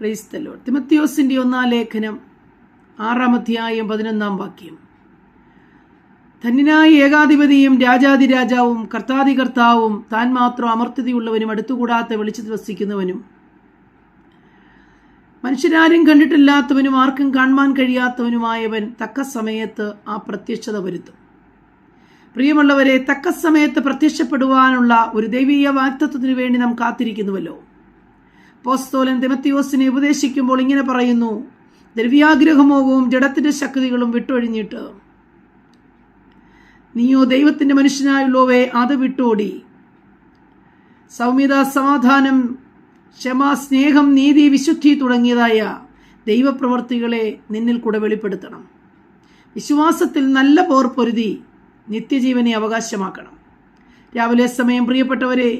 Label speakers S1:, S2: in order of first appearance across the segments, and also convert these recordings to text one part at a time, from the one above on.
S1: ക്രൈസ്തലോ തിമത്തിയോസിന്റെ ഒന്നാം ലേഖനം ആറാം അധ്യായം പതിനൊന്നാം വാക്യം. ധന്യനായ ഏകാധിപതിയും രാജാതിരാജാവും കർത്താതികർത്താവും താൻ മാത്രം അമർത്യതയുള്ളവനും അടുത്തുകൂടാത്ത വെളിച്ചത്തിൽ വസിക്കുന്നവനും. മനുഷ്യരാരും കണ്ടിട്ടില്ലാത്തവനും ആർക്കും കാണുവാൻ കഴിയാത്തവനുമായവൻ തക്ക സമയത്ത് ആ പ്രത്യക്ഷത വരുത്തും. പ്രിയമുള്ളവരെ തക്ക സമയത്ത് പ്രത്യക്ഷപ്പെടുവാനുള്ള ഒരു ദൈവീയ വാക്തത്വത്തിന് വേണ്ടി നാം കാത്തിരിക്കുന്നുവല്ലോ. പോസ്തോലൻ തിമത്തിയോസിനെ ഉപദേശിക്കുമ്പോൾ ഇങ്ങനെ പറയുന്നു ദ്രവ്യാഗ്രഹമോകവും ജഡത്തിന്റെ ശക്തികളും വിട്ടൊഴിഞ്ഞിട്ട് നീയോ ദൈവത്തിന്റെ മനുഷ്യനായുള്ളവേ അത് വിട്ടോടി. സൗമ്യത സമാധാനം ക്ഷമ സ്നേഹം നീതി വിശുദ്ധി തുടങ്ങിയതായ ദൈവപ്രവർത്തികളെ നിന്നിൽ കൂടെ വെളിപ്പെടുത്തണം. വിശ്വാസത്തിൽ നല്ല പോർ പൊരുതി നിത്യജീവനെ അവകാശമാക്കണം. രാവിലെ സമയം പ്രിയപ്പെട്ടവരെ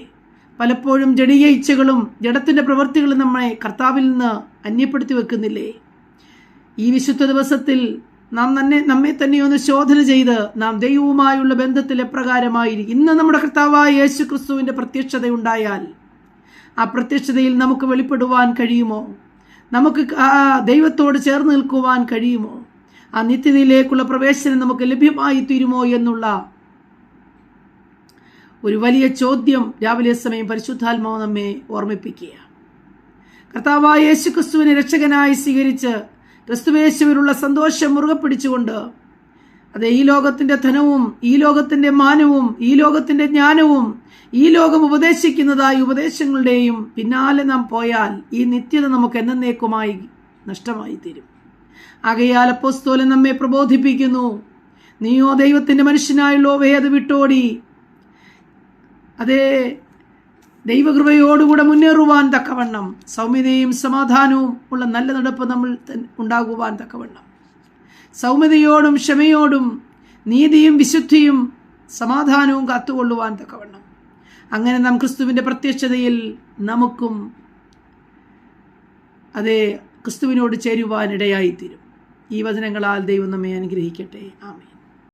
S1: പലപ്പോഴും ജടീയ ഇച്ഛകളും ജഡത്തിന്റെ പ്രവൃത്തികളും നമ്മളെ കർത്താവിൽ നിന്ന് അന്യപ്പെടുത്തി വെക്കുന്നില്ലേ? ഈ വിശുദ്ധ ദിവസത്തിൽ നാം തന്നെ നമ്മെ തന്നെ ഒന്ന് ശോധന ചെയ്ത് നാം ദൈവവുമായുള്ള ബന്ധത്തിൽ എപ്രകാരമായിരിക്കും ഇന്ന് നമ്മുടെ കർത്താവായ യേശു ക്രിസ്തുവിന്റെ പ്രത്യക്ഷതയുണ്ടായാൽ ആ പ്രത്യക്ഷതയിൽ നമുക്ക് വെളിപ്പെടുവാൻ കഴിയുമോ? നമുക്ക് ദൈവത്തോട് ചേർന്ന് നിൽക്കുവാൻ കഴിയുമോ? ആ നിത്യതയിലേക്കുള്ള പ്രവേശനം നമുക്ക് ലഭ്യമായി തീരുമോ എന്നുള്ള ഒരു വലിയ ചോദ്യം രാവിലെ സമയം പരിശുദ്ധാത്മാവ് നമ്മെ ഓർമ്മിപ്പിക്കുക കർത്താവായ യേശു ക്രിസ്തുവിനെ രക്ഷകനായി സ്വീകരിച്ച് ക്രിസ്തുവേശുവിലുള്ള സന്തോഷം മുറുകെ പിടിച്ചുകൊണ്ട് അത് ഈ ലോകത്തിന്റെ ധനവും ഈ ലോകത്തിന്റെ മാനവും ഈ ലോകത്തിന്റെ ജ്ഞാനവും ഈ ലോകം ഉപദേശിക്കുന്നതായി ഉപദേശങ്ങളുടെയും പിന്നാലെ നാം പോയാൽ ഈ നിത്യത നമുക്ക് എന്നേക്കുമായി നഷ്ടമായി തീരും ആകയാൽ അപ്പോസ്തോലൻ നമ്മെ പ്രബോധിപ്പിക്കുന്നു. നീയോ ദൈവത്തിന്റെ മനുഷ്യനായുള്ളോ വേദ വിട്ടോടി. അതേ ദൈവകൃപയോടുകൂടെ മുന്നേറുവാൻ തക്കവണ്ണം സൗമ്യതയും സമാധാനവും ഉള്ള നല്ല നടപ്പ് നമ്മൾ ഉണ്ടാകുവാൻ തക്കവണ്ണം. സൗമ്യതയോടും ക്ഷമയോടും നീതിയും വിശുദ്ധിയും സമാധാനവും കാത്തുകൊള്ളുവാൻ തക്കവണ്ണം. അങ്ങനെ നാം ക്രിസ്തുവിന്റെ പ്രത്യക്ഷതയിൽ നമുക്കും അതേ ക്രിസ്തുവിനോട് ചേരുവാനിടയായിത്തീരും. ഈ വചനങ്ങളാൽ ദൈവം നമ്മെ അനുഗ്രഹിക്കട്ടെ. ആമേൻ.